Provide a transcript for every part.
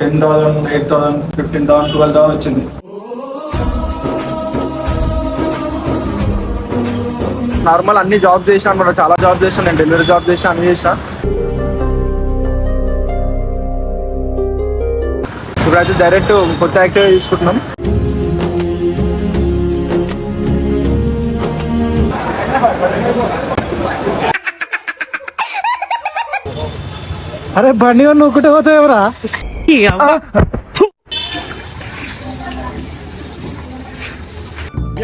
Ten thousand eight thousand fifteen thousand twelve thousand వచ్చింది. Normal అన్ని jobs చేసిన అనమాట చాలా జాబ్ చేశాను నేను డెలివరీ జాబ్ చేసిన అన్ని చేసిన. ఇప్పుడైతే డైరెక్ట్ కొత్త యాక్టివ్ తీసుకుంటున్నాం. అరే బండి నువ్వు ఒకటే పోతావురా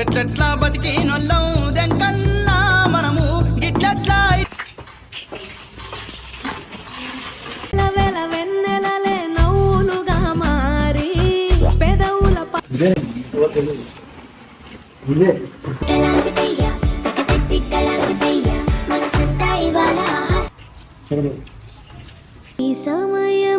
ఎట్లెట్లా దెంకన్నా మనము గిట్లట్లా వెన్నెలలే నవ్వులుగా మారి పెదవుల ఈ సమయముకై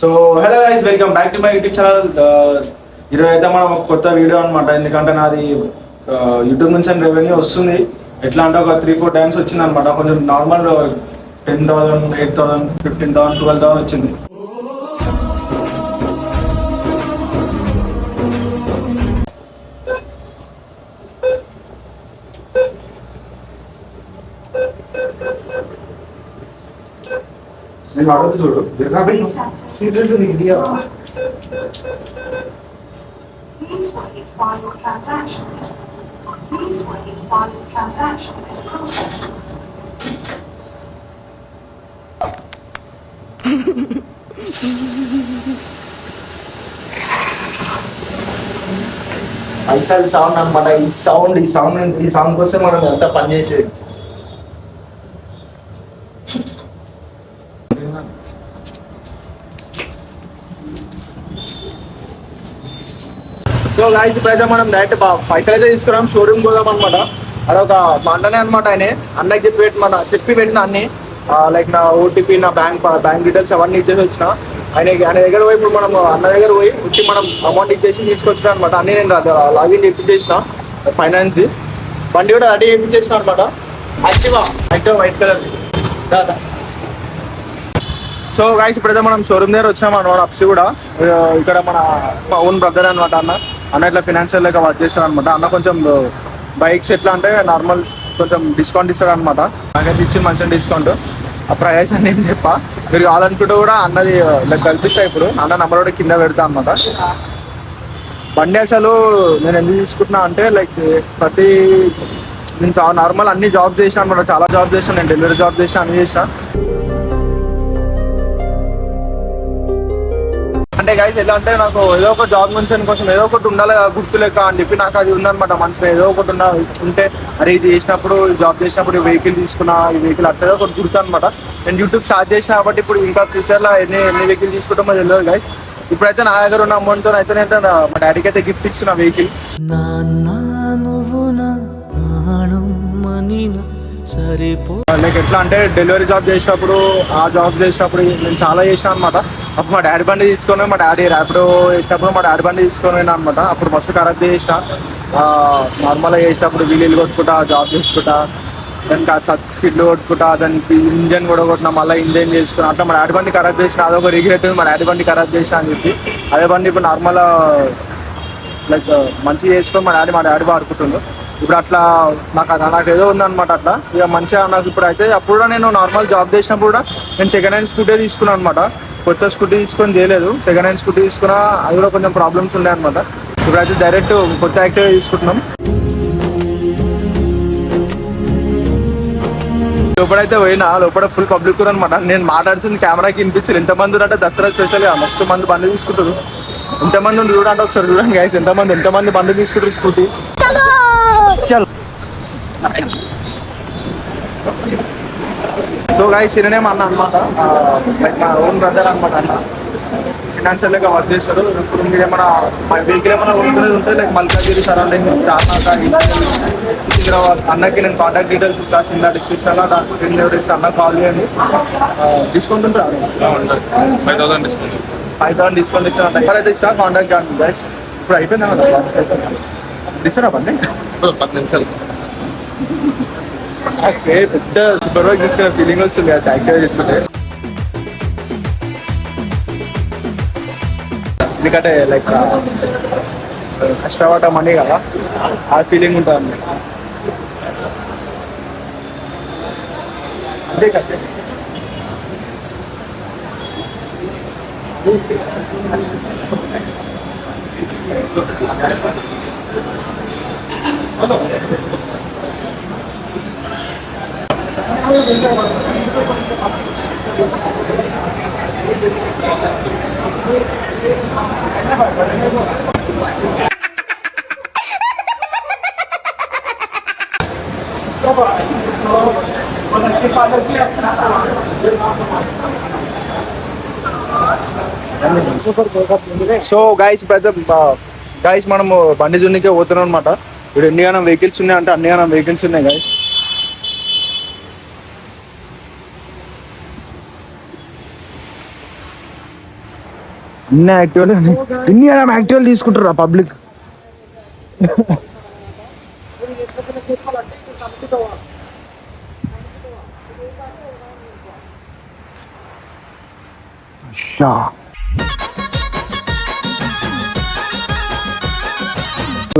so hello guys welcome back to my YouTube channel ఈరోజు అయితే మనం ఒక కొత్త వీడియో అనమాట ఎందుకంటే నాది యూట్యూబ్ నుంచి రెవెన్యూ వస్తుంది. ఎట్లా అంటే ఒక త్రీ ఫోర్ టైమ్స్ వచ్చింది అనమాట కొంచెం normal ten thousand eight thousand fifteen thousand twelve thousand వచ్చింది. Transaction is processing. ఐసాల్ సౌండ్ అనమాట ఈ సౌండ్ ఈ సౌండ్ ఈ సౌండ్ కోసం మనం ఎంత పని చేసేది సో గాయస్ ఇప్పుడైతే మనం డైరెక్ట్ పైసలు అయితే తీసుకురాం షోరూమ్ పోదాం అనమాట అదొక మా అన్ననే అనమాట ఆయన. అన్నకి చెప్పి పెట్టి మన చెప్పి పెట్టిన అన్ని. లైక్ నా ఓటీపీ నా బ్యాంక్ బ్యాంక్ డీటెయిల్స్ అవన్నీ ఇచ్చేసి వచ్చిన. ఆయన ఆయన దగ్గర పోయి ఇప్పుడు మనం అన్న దగ్గర పోయి వచ్చి మనం అమౌంట్ ఇచ్చేసి తీసుకొచ్చిన అనమాట అన్ని నేను లాగిన్ చేయించేసిన ఫైనాన్స్ బండి కూడా రెడీ చేయించేసిన అనమాట యాక్టివా యాక్టివా వైట్ కలర్ దాదా సో గాయస్ ఇప్పుడైతే మనం షోరూమ్ దగ్గర వచ్చాము అనమాట అప్సి కూడా. ఇక్కడ మన మా ఓన్ బ్రదర్ అనమాట అన్న. అన్న ఇట్లా ఫినాన్షియల్ లెక్క వర్క్ చేస్తాడు అనమాట అన్న కొంచెం బైక్స్ ఎట్లా అంటే నార్మల్ కొంచెం డిస్కౌంట్ ఇస్తాడు అనమాట నాకైతే ఇచ్చి మంచిగా డిస్కౌంట్ ఆ ప్రైస్ అని ఏం చెప్పా. మీరు కావాలనుకుంటే కూడా అన్నది లైక్ కల్పిస్తా ఇప్పుడు. అన్న నెంబర్ కూడా కింద పెడతా అనమాట బండి అసలు నేను ఎందుకు తీసుకుంటున్నా అంటే లైక్ ప్రతి నేను నార్మల్ అన్ని జాబ్స్ చేశాను అనమాట చాలా జాబ్ చేశాను నేను డెలివరీ జాబ్ చేశాను అన్ని చేశాను అంటే గైస్ ఎలా అంటే నాకు ఏదో ఒక జాబ్ నుంచి అని కొంచెం ఏదో ఒకటి ఉండాలి గుర్తు లెక్క అని చెప్పి నాకు అది ఉందన్నమాట మనసులో. ఏదో ఒకటి ఉన్న ఉంటే అరే ఇది చేసినప్పుడు జాబ్ చేసినప్పుడు వెహికల్ తీసుకున్నా ఈ వెహికల్ అట్లా ఏదో ఒకటి గుర్తు అనమాట నేను యూట్యూబ్ స్టార్ట్ చేసిన కాబట్టి ఇప్పుడు ఇంకా ఫ్యూచర్లో ఎన్ని ఎన్ని వెహికల్ తీసుకుంటామో తెలియదు గైస్ ఇప్పుడైతే నా దగ్గర ఉన్న అమౌంట్ అయితే నేను మా డాడీకి అయితే గిఫ్ట్ ఇచ్చిన వెహికల్ సరిపో లైక్ ఎట్లా అంటే డెలివరీ జాబ్ చేసినప్పుడు ఆ జాబ్ చేసినప్పుడు నేను చాలా చేసిన అనమాట అప్పుడు మా డాడీ బండి తీసుకొని మా డాడీ ర్యాపిడో వేసినప్పుడు మా డాడీ బండి తీసుకొని అనమాట అప్పుడు మస్తు ఖరాబ్ చేసిన. నార్మల్గా చేసినప్పుడు వీలీలు కొట్టుకుంటా జాబ్ చేసుకుంటా దానికి స్కిడ్లు కొట్టుకుంటా దానికి ఇంజన్ కూడా కొట్టినా మళ్ళీ ఇంజన్ చేసుకున్నా. అట్లా మా డాడీ బండి ఖరాబ్ చేసిన అదొక రిగ్రెట్ మా డాడీ బండి ఖరాబ్ చేసిన అని చెప్పి అదే బండి ఇప్పుడు నార్మల్ లైక్ మంచిగా చేసుకొని మా డాడీ మా డాడీ వాడుకుంటుండు. ఇప్పుడు అట్లా నాకు అది- నాకు ఏదో ఉందన్నమాట అట్లా. ఇక మంచిగా నాకు ఇప్పుడు అయితే అప్పుడు కూడా నేను నార్మల్ జాబ్ చేసినప్పుడు కూడా నేను సెకండ్ హ్యాండ్ స్కూటీ తీసుకున్నాను అనమాట కొత్త స్కూటీ తీసుకొని చేయలేదు. సెకండ్ హ్యాండ్ స్కూటీ తీసుకున్నా అది కూడా కొంచెం ప్రాబ్లమ్స్ ఉండే అనమాట ఇప్పుడైతే డైరెక్ట్ కొత్త యాక్టివ్ తీసుకుంటున్నాం. లోపడైతే పోయినా లోపల ఫుల్ పబ్లిక్ కూడా అనమాట నేను మాట్లాడుతుంది కెమెరాకి వినిపిస్తుంది ఎంతమంది అంటే దసరా స్పెషల్గా మస్తు మంది బండి తీసుకుంటారు ఎంతమంది చూడండి ఒకసారి చూడండి గాయస్ ఎంతమంది ఎంతమంది బండి తీసుకుంటారు స్కూటీ సో గైస్ ఈయననే మా అన్న అనమాట లైక్ మా ఓన్ బ్రదర్ అనమాట అన్న. ఫినాన్షియల్గా వర్క్ చేస్తారు ఇప్పుడు మీరు ఏమైనా మా వెహికల్ ఏమైనా కొనుక్కునేది ఉంటే లైక్ మల్కాగిరి సరౌండింగ్ తానాక సికింద్రాబాద్ అన్నకి నేను కాంటాక్ట్ డీటెయిల్స్ ఇస్తాను కింద డిస్క్రిప్షన్లో దాని స్క్రీన్లో ఇస్తాను అన్న కాల్ చేయండి. డిస్కౌంట్ ఉంటుందా. Five thousand discount five thousand discount ఇస్తాను ఎవరైతే ఇస్తా కాంటాక్ట్ కాండి గైస్ ఇప్పుడు అయిపోయిందా? ఇస్తారా పడుతుంది పది నిమిషాలు. నాకు పెద్ద సూపర్ వర్క్ చేసుకునే ఫీలింగ్ వస్తుంది కదా యాక్టివ్ తీసుకుంటే ఎందుకంటే లైక్ కష్టపడ్డ మనీ కదా ఆ ఫీలింగ్ ఉంటుంది. అంతే కదా. సో గైస్ పెద్ద గైస్ మనము బండి జున్నికే పోతున్నాం అనమాట ఇప్పుడు ఎన్ని గానం వెహికల్స్ ఉన్నాయి అంటే అన్ని గానం వెహికల్స్ ఉన్నాయి గైస్ ఇన్ని యాక్టివల్ ఇన్ని గానం యాక్టివ్ పబ్లిక్. షా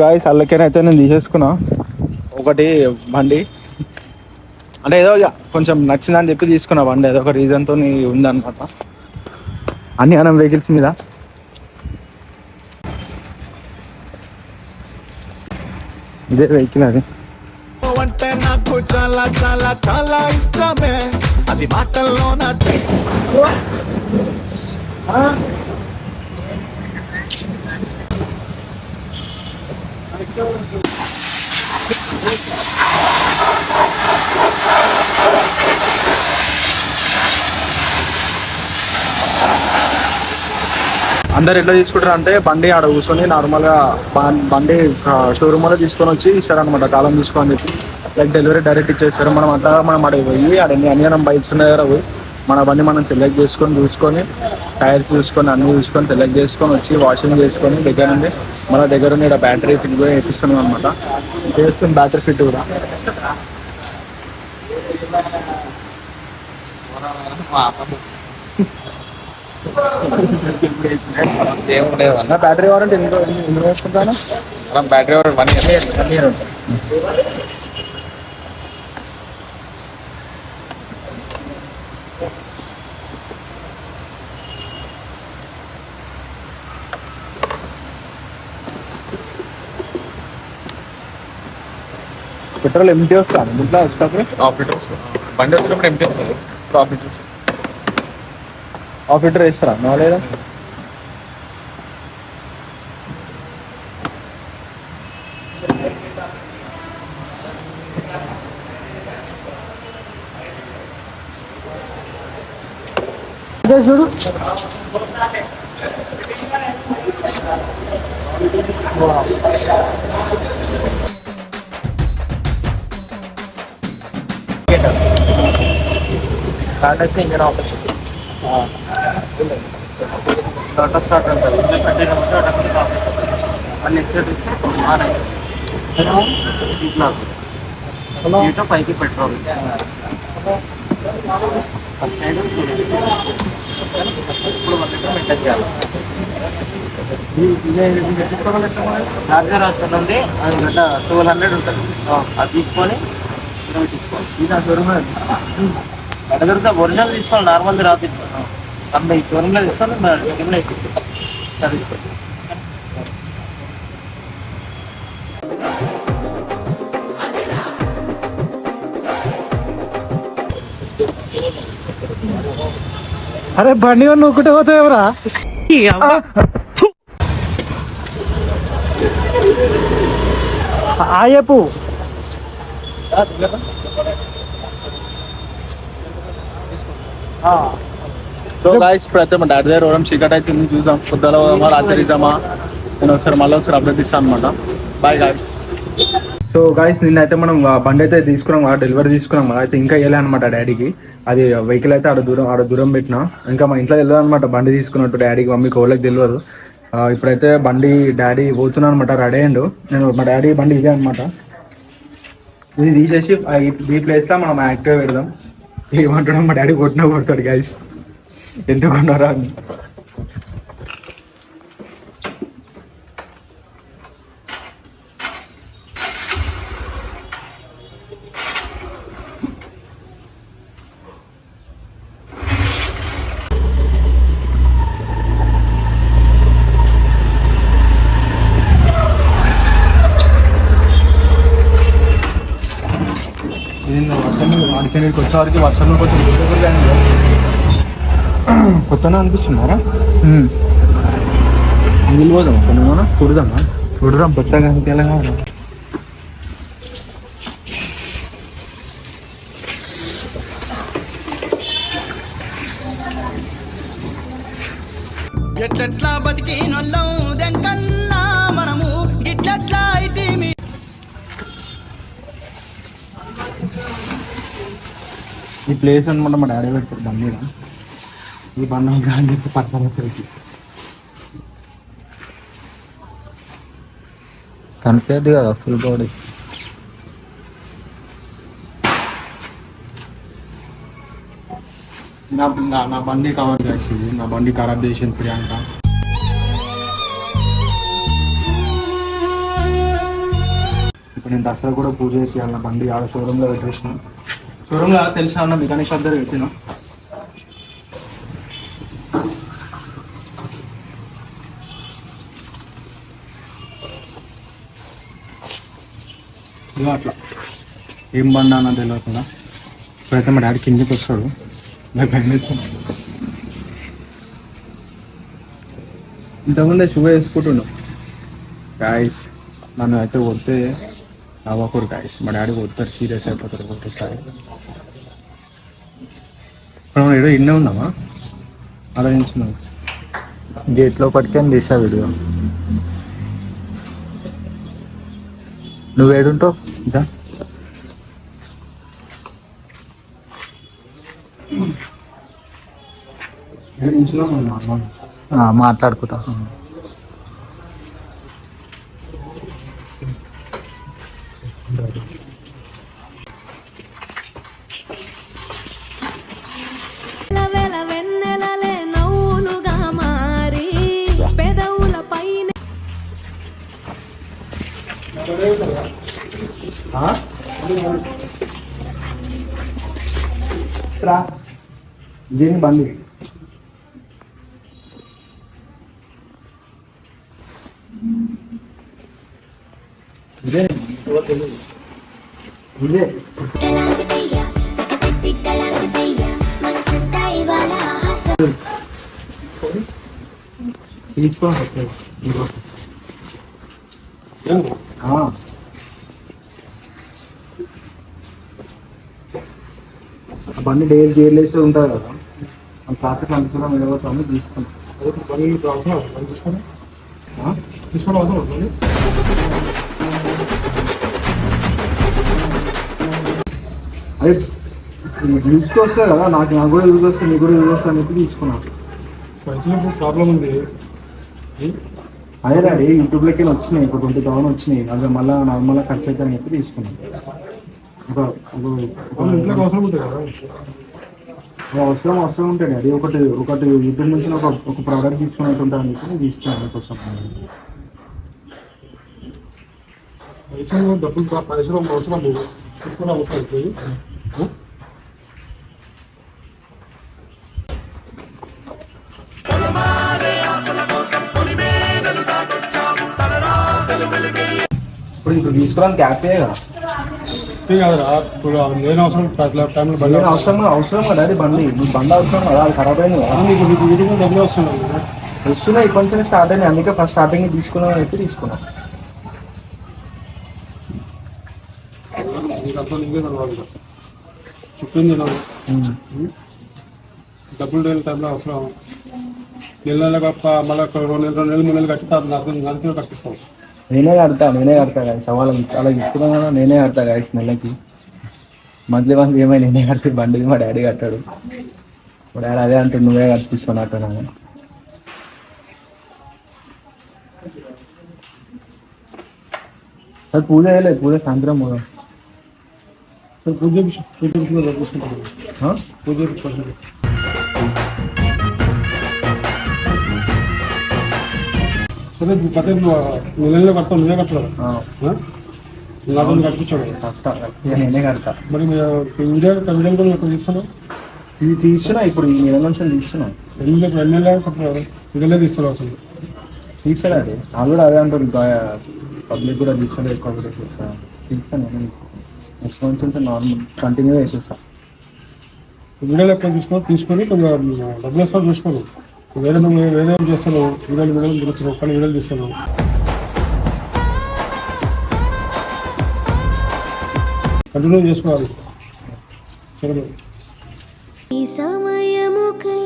గాయస్ అల్లకేనైతే నేను తీసేసుకున్నా. ఒకటి బండి. అంటే ఏదో కొంచెం నచ్చిందని చెప్పి తీసుకున్నా బండి. ఏదో ఒక రీజన్తో ఉందన్నమాట. అన్ని అనం వెహికల్స్ మీద? ఇదే వెహికల్ అది. అంటే నాకు చాలా చాలా చాలా ఇష్టమే. అది మాటల్లో నా అందరు ఎట్లా తీసుకుంటారు అంటే బండి ఆడ కూర్చొని నార్మల్గా బండి షోరూమ్లో తీసుకొని వచ్చి ఇస్తారనమాట కాలం తీసుకొని చెప్పి. లైక్ డెలివరీ డైరెక్ట్ ఇచ్చేస్తారు. మనం అట్లా మనం అడిగి పోయి ఆడ ఎన్ని మనం బైక్స్ ఉన్నాయి కదా పోయి మన బండి మనం సెలెక్ట్ చేసుకొని చూసుకొని టైర్స్ చూసుకొని అన్ని చూసుకొని సెలెక్ట్ చేసుకొని వచ్చి వాషింగ్ చేసుకొని దగ్గర నుండి మన దగ్గర నుండి బ్యాటరీ ఫిట్ కూడా వేపిస్తున్నాం అనమాట చేస్తుంది బ్యాటరీ ఫిట్ కూడా. ఏముండేది బ్యాటరీ వారంటీ ఎన్ని ఎన్ని వేసుకుంటాను? మనం battery one year one year petrol empty వస్తాను ఇంట్లో వచ్చేటప్పుడు హాఫ్ లీటర్స్ బండి వచ్చినప్పుడు ఎంటీ వస్తుంది. హాఫ్ లీటర్స్ హాఫ్ లీటర్ వేస్తారా? నో లేదా? చూడు. Start engine off start start అంటారు నెక్స్ట్ పైకి పెట్రోల్. చార్జర్ వస్తుంది అది గంట ట్వెల్వ్ హండ్రెడ్ ఉంటుంది. అది తీసుకొని తీసుకోవాలి షోరూమ్ దొరికితే ఒరిజినల్ తీసుకోవాలి. నార్మల్ది రాదు అమ్మ ఈ షోరూమ్లో తీసుకోవాలి షోరూమ్లో ఎక్కించాలి తీసుకోండి అరే బండి వాళ్ళు ఒకటే పోతాయి ఎవరా? ఆయపు సో గాయస్ ఇప్పుడైతే మా డాడీ దగ్గర రోడం చీకటి అయితే ఉంది చూసాం పొద్దున పోదామా రాత్రి తీసామా? నేను ఒకసారి మళ్ళీ ఒకసారి అప్డేట్ ఇస్తాను అనమాట బాయ్ గాయస్ సో గాయస్ నిన్నైతే మనం బండి అయితే తీసుకున్నాం కదా డెలివరీ తీసుకున్నాం కదా. అయితే ఇంకా వెళ్ళా అనమాట డాడీకి. అది వెహికల్ అయితే ఆడ దూరం ఆడ దూరం పెట్టినా. ఇంకా మా ఇంట్లో తెలియదు అనమాట బండి తీసుకున్నట్టు డాడీకి మమ్మీకి ఓళ్ళకి తెలియదు. ఇప్పుడైతే బండి డాడీ పోతున్నాను అనమాట రెడీ అయ్యిండు. నేను మా డాడీ బండి ఇదే అనమాట ఇది తీసేసి ఈ- ప్లేస్లో మనం యాక్టివ్ పెడదాం. ఏమంటాడో మా డాడీ కొట్టినా కొడతాడు గైస్ ఎందుకు కొన్నారా అని ఇది వర్షం ఆడికి వచ్చేవారికి వర్షంలో కొంచెం కొత్తనే అనిపిస్తున్నారా నీళ్ళు పోదాం కొన్ని మనం చూడదామా చూడదాం కొత్తగా తెలంగాణ ఎట్లెట్లా బతికి నొల్లం దెంకన్నా మనము గిట్లట్లా అయితే మీ ఈ ప్లేస్ అనమాట మా డాడీ పెడతారు బండి మీద. ఈ బండి కానీ చెప్పి పర్సనల్ కనిపించదు కదా ఫుల్ బాడీ నా నా- బండి కవర్ చేసి నా బండి ఖరాబ్ చేసింది ప్రియాంక. ఇప్పుడు నేను దసరా కూడా పూజ చేయాలి. నా బండి ఆడ షోరూంలో పెట్టేసిన. షోరూంలో తెలిసిన అన్న మెకానిక్ షాప్ దగ్గర పెట్టిన ఇదిగో అట్లా. ఏం బండి అన్న ఇప్పుడైతే మా డాడీ కిందకి వస్తాడు. నాకు భయం ఇంతకుముందే షుగర్ వేసుకుంటుండు గాయస్ నన్ను అయితే కొడితే అవ్వకూడదు గాయస్ మా డాడీ కొడతారు సీరియస్ అయిపోతారు కొట్టేస్తారు ఇప్పుడు మనం ఏదో ఇన్నే ఉన్నామా? ఆలోచించున్నాం గేట్లో పట్టుకొని తీసా వీడియో. నువ్వు ఏడుంటావు ఇంకా? మాట్లాడుకుంటా. ఆ? రా దీని బండి ఇదే ఇదే తలాంగుతయ్యా తకతెత్తి తలాంగుతయ్యా మనసంతా ఇవాళ ఆహాస తీసుకోండి బండి డైలీ డైలీ వేసి ఉంటుంది కదా. ఆ ట్రాఫిక్ అనుకున్నాం వెళ్ళబోతాము తీసుకుంటాం. తీసుకోవడం అవసరం అవుతుంది అదే యూస్కి వస్తుంది కదా నాకు నాకు కూడా యూజ్ వస్తుంది నీకు కూడా యూజ్ వస్తుంది అని చెప్పి తీసుకున్నాను. ప్రాబ్లం ఉంది. అదే డాడీ యూట్యూబ్లోకి వచ్చినాయి ఇప్పుడు ట్వంటీ థౌసండ్ వచ్చినాయి. అదే మళ్ళీ నార్మల్గా ఖర్చు అయితే అని చెప్పి తీసుకున్నాను ఒక ఒక- ఇంట్లో ఒక అవసరం ఉంటుంది కదా. ఒక అవసరం అవసరం ఉంటుంది అది ఒకటి ఒకటి యూట్యూబ్ నుంచి ఒక ఒక ప్రోడక్ట్ తీసుకున్నట్టు ఉంటుంది అని చెప్పి తీసుకున్నాను కోసం పైసలు డబ్బులు పైసలు అవసరం లేదు. ఇప్పుడు ఇప్పుడు తీసుకోవడానికి గ్యాపే కదా అంతే కాదురా ఇప్పుడు లేని అవసరం అట్లా టైంలో బండి నేను అవసరం అవసరం కదా అది బండి నీకు బండి అవసరం కదా అది ఖరాబ్ అయింది కదా నీకు నీకు వీటికి డబ్బులు వస్తున్నాయి వస్తున్నాయి కొంచెం స్టార్ట్ అయినాయి అందుకే ఫస్ట్ స్టార్టింగ్ తీసుకున్నాం అని చెప్పి తీసుకున్నాం నీకు అర్థం నీకే తెలవాలి ఇక. చెప్పింది నాకు డబ్బులు లేని టైంలో అవసరం నెల నెల గొప్ప మళ్ళీ ఒక రెండు నెలలు రెండు నెలలు మూడు నెలలు కట్టితే అది నాకు అందుకే కట్టిస్తాం నేనే కడతా నేనే కడతా గాయస్ అలా చెప్తున్నా కదా నేనే కడతా గాయస్ నెలకి. మంత్లీ మంత్లీ ఏమైనా నేనే కడితే బండికి మా డాడీ కట్టాడు. మా డాడీ అదే అంటాడు నువ్వే కట్టిస్తావు నాతో నాన్న. అది పూజ చేయలేదు పూజ సాయంత్రం పోదాం. పూజ చేపించు- పూజ ఆ? పూజ సరే కథ నెలలో కడతాం నేనే కట్టలేదు? నాతో కట్టించాడు. నేనే కడతా. మరి మీరు వీడియో వీడియో కూడా ఇక్కడ తీస్తాను ఇది తీస్తున్నా ఇప్పుడు ఈ నెల నుంచి తీస్తున్నా. ఎన్ని ఎన్నెలా కట్టలేదు? వీడియోలే తీస్తున్నావు అసలు. తీస్తాడు అది. వాళ్ళు కూడా అదే అంటారు పబ్లిక్ కూడా తీస్తాడు ఎక్కువ కూడా చేస్తా తీస్తాను నేనే నెక్స్ట్ మంత్ నుంచి నార్మల్ కంటిన్యూ చేసేస్తా. వీడియోలు ఎక్కువ తీసుకొని తీసుకొని కొద్దిగా డబ్బులు వస్తాను చూసుకోను వేరే నువ్వు వేరే ఏం చేస్తాను వీడియోలు వీడియోలు తిరుగుతున్నావు కానీ వీడియోలు తీస్తున్నావు కంటిన్యూ చేసుకోవాలి. మరి. ఈ సమయముకై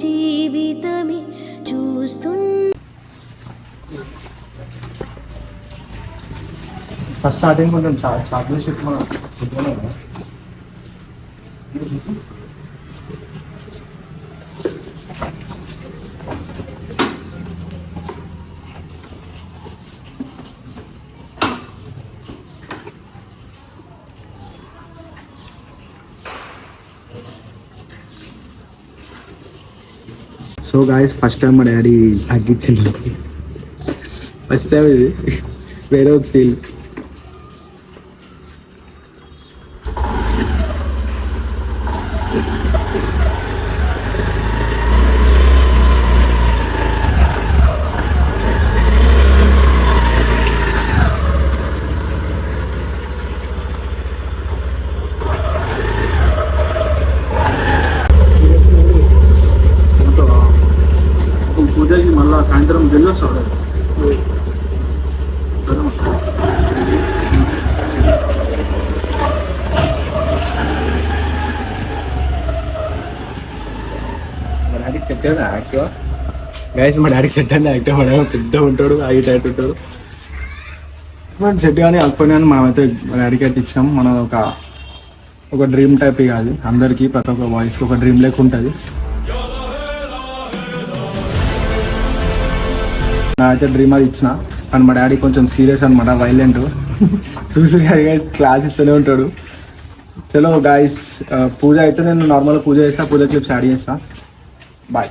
జీవితమే చూస్తున్న ఫస్ట్ స్టార్టింగ్ కొంచెం chocolate chip guys first time మా డాడీ తగ్గించింది ఫస్ట్ టైం ఇది. వేరే ఒక ఫీల్ పూజకి మళ్ళీ సాయంత్రం వెళ్ళొస్తాడు డాడీ డాడీకి యాక్టివా యాక్టివ్? గైస్ మా డాడీకి సెట్ అయింది యాక్టివ్ మా డాడీ పెద్ద ఉంటాడు హైట్ హైట్ ఉంటాడు. బట్ సెట్ కానీ అప్పుడు కానీ మనమైతే మా డాడీకి అయితే ఇచ్చాం. మనం ఒక ఒక డ్రీమ్ టైప్ కాదు. అందరికీ ప్రతి ఒక్క వాయిస్కి ఒక డ్రీమ్ లెక్క ఉంటుంది. నాకైతే డ్రీమ్ అది ఇచ్చిన. కానీ మా డాడీ కొంచెం సీరియస్ అనమాట వైలెంట్ చూసి క్లాస్ ఇస్తూనే ఉంటాడు. చలో గాయస్ పూజ అయితే నేను నార్మల్ పూజ చేస్తా పూజ క్లిప్స్ యాడ్ చేస్తాను బాయ్